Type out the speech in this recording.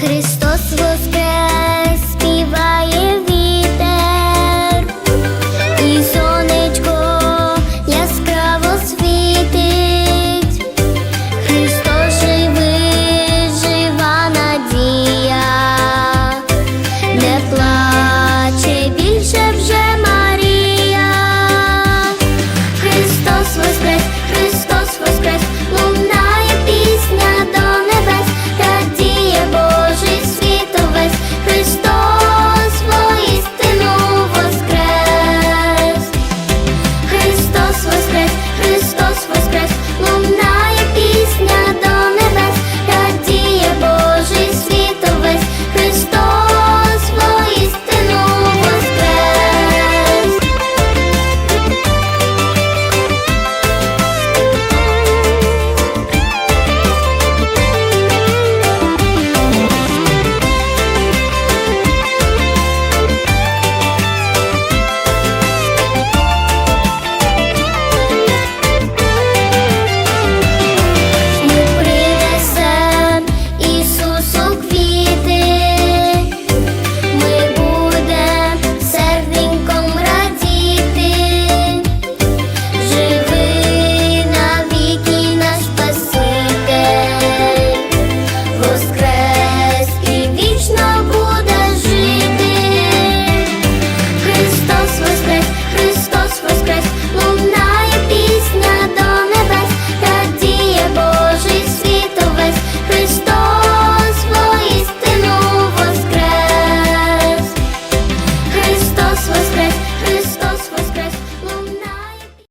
Христос воскрес співає.